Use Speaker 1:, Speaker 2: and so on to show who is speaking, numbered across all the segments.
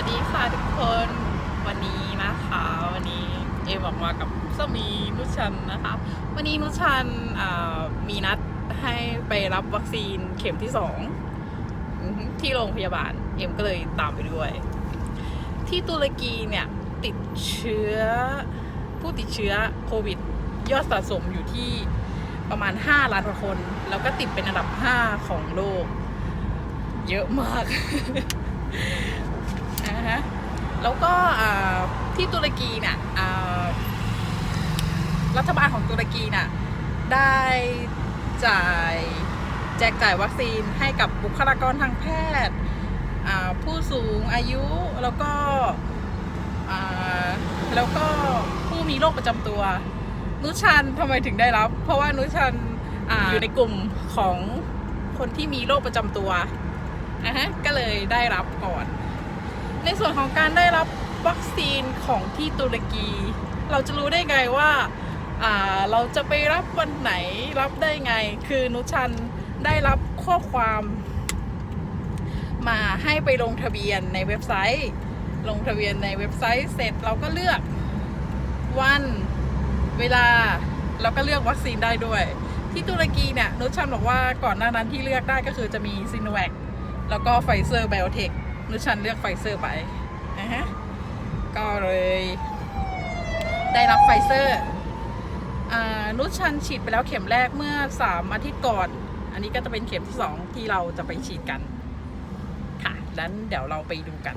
Speaker 1: วัสดีค่ะทุกคนวันนี้นะคะวันนี้เอมออกมากับสามีนุชันนะคะวันนี้นุชันมีนัดให้ไปรับวัคซีนเข็มที่สองที่โรงพยาบาลเอ็มก็เลยตามไปด้วย ที่ตุรกีเนี่ยติดเชื้อผู้ติดเชื้อโควิด ยอดสะสมอยู่ที่ประมาณ 5 ล้านคน แล้วก็ติดเป็นอันดับ 5 ของโลก เยอะมาก ฮะแล้วก็ที่ตุรกีเนี่ยรัฐบาลของตุรกีน่ะได้จ่ายแจกจ่ายวัคซีนให้กับบุคลากรทางแพทย์ผู้สูงอายุแล้วก็แล้วก็ผู้มีโรคประจำตัว นุชันทำไมถึงได้รับ เพราะว่านุชันออยู่ในกลุ่มของคนที่มีโรคประจำตัวนะฮะก็เลยได้รับก่อน ส่วนของการได้รับวัคซีนของที่ตุรกี เราจะรู้ได้ไงว่าาเราจะไปรับวันไหนรับได้ไง คือนุชันได้รับข้อความมาให้ไปลงทะเบียนในเว็บไซต์ ลงทะเบียนในเว็บไซต์เสร็จเราก็เลือกวันเวลาเราก็เลือกวัคซีนได้ด้วย ที่ตุรกีเนี่ยนุชันบอกว่าก่อนหน้านั้นที่เลือกได้ก็คือจะมีซิโนแวคแล้วก็ไฟเซอร์ไบโอเทค นุชันเลือกไฟเซอร์ไปนะฮะก็เลยได้รับไฟเซอร์อ่านุชันฉีดไปแล้วเข็มแรกเมื่อ 3 อาทิตย์ก่อน อันนี้ก็จะเป็นเข็มที่ 2 ที่เราจะไปฉีดกัน ค่ะนั้นเดี๋ยวเราไปดูกัน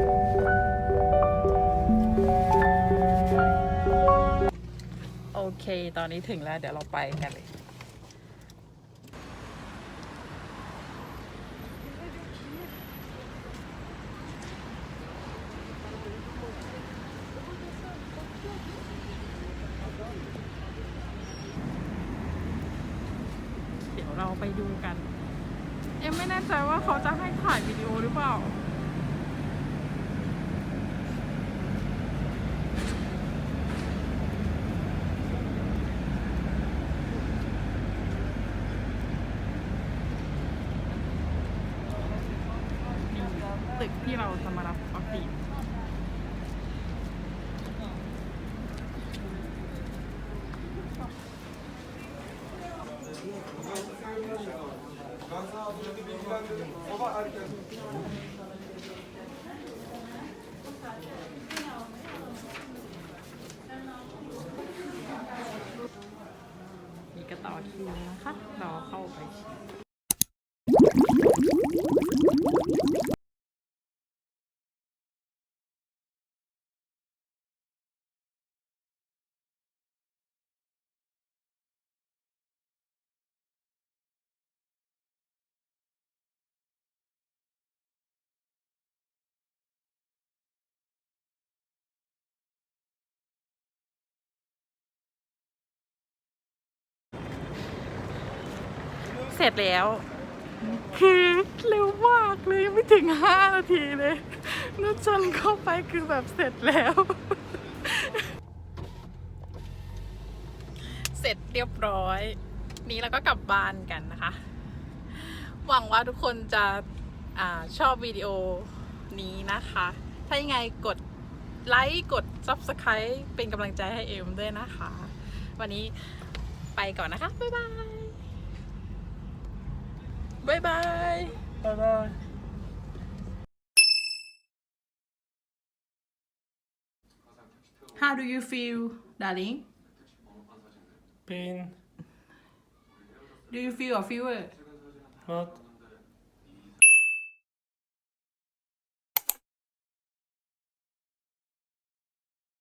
Speaker 1: เค ตอนนี้ถึงแล้ว เดี๋ยวเราไปกันเลยเดี๋ยวเราไปดูกันเอ็มไม่แน่ใจว่าเขาจะให้ถ่ายวิดีโอหรือเปล่า นี่ตึกที่เรา จะมารับวัคซีนมีกระต่อคิวนะคะ เราเข้าไป เสร็จแล้ว คือเร็วมากเลยไม่ถึงห้านาทีเลยนุชจันเข้าไปคือแบบเสร็จแล้ว เสร็จเรียบร้อย นี้แล้วก็กลับบ้านกันนะคะ หวังว่าทุกคนจะอชอบวิดีโอนี้นะคะ ถ้ายังไงกดไลค์กด Subscribe เป็นกำลังใจให้เอ็มด้วยนะคะ วันนี้ไปก่อนนะคะ บ๊ายบาย Bye bye.
Speaker 2: Bye bye.
Speaker 1: How do you feel, darling?
Speaker 2: Pain.
Speaker 1: Do you feel a fever?
Speaker 2: What?